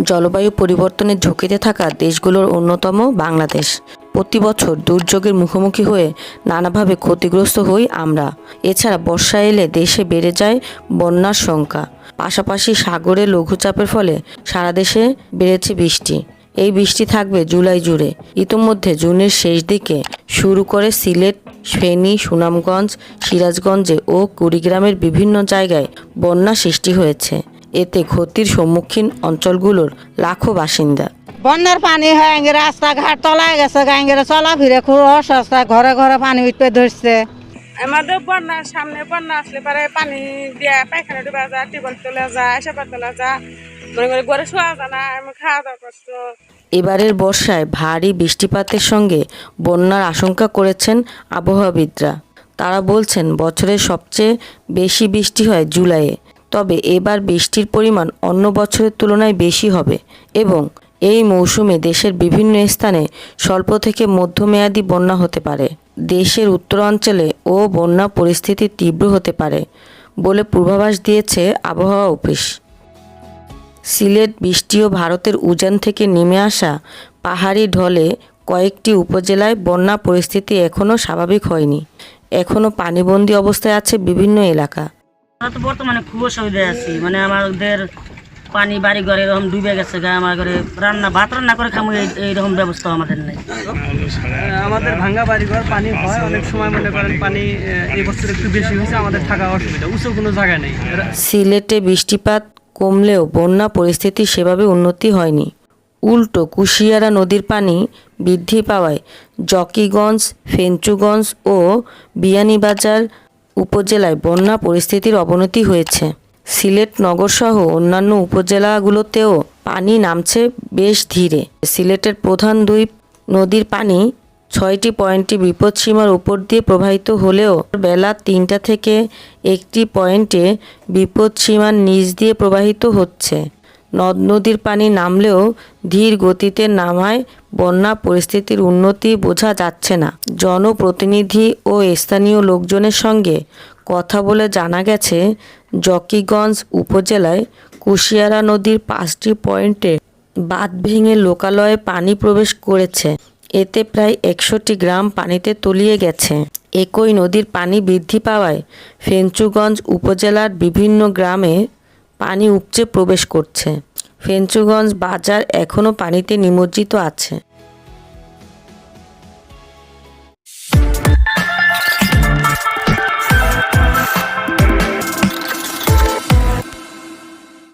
জলবায়ু পরিবর্তনের ঝুঁকিতে থাকা দেশগুলোর অন্যতম বাংলাদেশ। প্রতি বছর দুর্যোগের মুখোমুখি হয়ে নানাভাবে ক্ষতিগ্রস্ত হই আমরা। এছাড়া বর্ষা এলে দেশে বেড়ে যায় বন্যার সংখ্যা। পাশাপাশি সাগরে লঘুচাপের ফলে সারা দেশে বেড়েছে বৃষ্টি। এই বৃষ্টি থাকবে জুলাই জুড়ে। ইতোমধ্যে জুনের শেষ দিকে শুরু করে সিলেট, ফেনী, সুনামগঞ্জ, সিরাজগঞ্জে ও কুড়িগ্রামের বিভিন্ন জায়গায় বন্যা সৃষ্টি হয়েছে। এতে ক্ষতির সম্মুখীন অঞ্চলগুলোর লাখো বাসিন্দা। বন্যার পানি হয়ে রাস্তাঘাট তলায় গেছে গাঙ্গের চলাফিরে খুব অসস্তা ঘরে ঘরে পানি উঠতে ধরছে। আমাদের বন্যা সামনে বন্যা আসলে পরে পানি দিয়া পায়খানা ডুবা যায় টিউবওয়েল তোলা যায় সেবার তোলা যায় মনে করে ঘরে শোয়া যায় না আমি খাওয়া দাওয়া কষ্ট এবারের বর্ষায় ভারী বৃষ্টিপাতের সঙ্গে বন্যার আশঙ্কা করেছেন আবহাওয়াবিদরা। তারা বলছেন বছরের সবচেয়ে বেশি বৃষ্টি হয় জুলাইয়ে। তবে এবার বৃষ্টির পরিমাণ অন্য বছরের তুলনায় বেশি হবে এবং এই মৌসুমে দেশের বিভিন্ন স্থানে স্বল্প থেকে মধ্যমেয়াদী বন্যা হতে পারে। দেশের উত্তরাঞ্চলে ও বন্যা পরিস্থিতি তীব্র হতে পারে বলে পূর্বাভাস দিয়েছে আবহাওয়া অফিস। সিলেট, বৃষ্টি ও ভারতের উজান থেকে নেমে আসা পাহাড়ি ঢলে কয়েকটি উপজেলায় বন্যা পরিস্থিতি এখনও স্বাভাবিক হয়নি। এখনও পানিবন্দী অবস্থায় আছে বিভিন্ন এলাকা। আমরা তো বর্তমানে খুব অসুবিধায় আছি। মানে আমাদের পানি বাড়ি ঘরে এরকম ডুবে গেছে গা আমার ঘরে রান্না ভাত রান্না করে খামু এই- এইরকম ব্যবস্থা আমাদের নেই। আমাদের ভাঙ্গা বাড়িঘর পানি হয় অনেক সময় মনে করেন পানি আহ, এই বছর একটু বেশি হয়েছে আমাদের থাকা অসুবিধা উঁচু কোনো জায়গা নেই। সিলেটে বৃষ্টিপাত কমলেও বন্যা পরিস্থিতি সেভাবে উন্নতি হয়নি। উল্টো কুশিয়ারা নদীর পানি বৃদ্ধি পাওয়ায় জকিগঞ্জ ফেঞ্চুগঞ্জ ও বিয়ানীবাজার উপজেলায় বন্যা পরিস্থিতির অবনতি হয়েছে। সিলেট নগরসহ অন্যান্য উপজেলাগুলোতেও পানি নামছে বেশ ধীরে। সিলেটের প্রধান দুই নদীর পানি ছয়টি পয়েন্টে বিপদসীমার উপর দিয়ে প্রবাহিত হলেও বেলা তিনটা থেকে একটি পয়েন্টে বিপদসীমার নিচ দিয়ে প্রবাহিত হচ্ছে। নদ নদীর পানি নামলেও ধীর গতিতে নামায়, বন্যা পরিস্থিতির উন্নতি বোঝা যাচ্ছে না। জনপ্রতিনিধি ও স্থানীয় লোকজনের সঙ্গে কথা বলে জানা গেছে, জকিগঞ্জ উপজেলায় কুশিয়ারা নদীর পাঁচটি পয়েন্টে বাঁধ ভেঙে লোকালয়ে পানি প্রবেশ করেছে। এতে প্রায় একশোটি গ্রাম পানিতে তলিয়ে গেছে। একই নদীর পানি বৃদ্ধি পাওয়ায় ফেঞ্চুগঞ্জ উপজেলার বিভিন্ন গ্রামে পানি উপচে প্রবেশ করছে। ফেঞ্চুগঞ্জ বাজার এখনও পানিতে নিমজ্জিত আছে।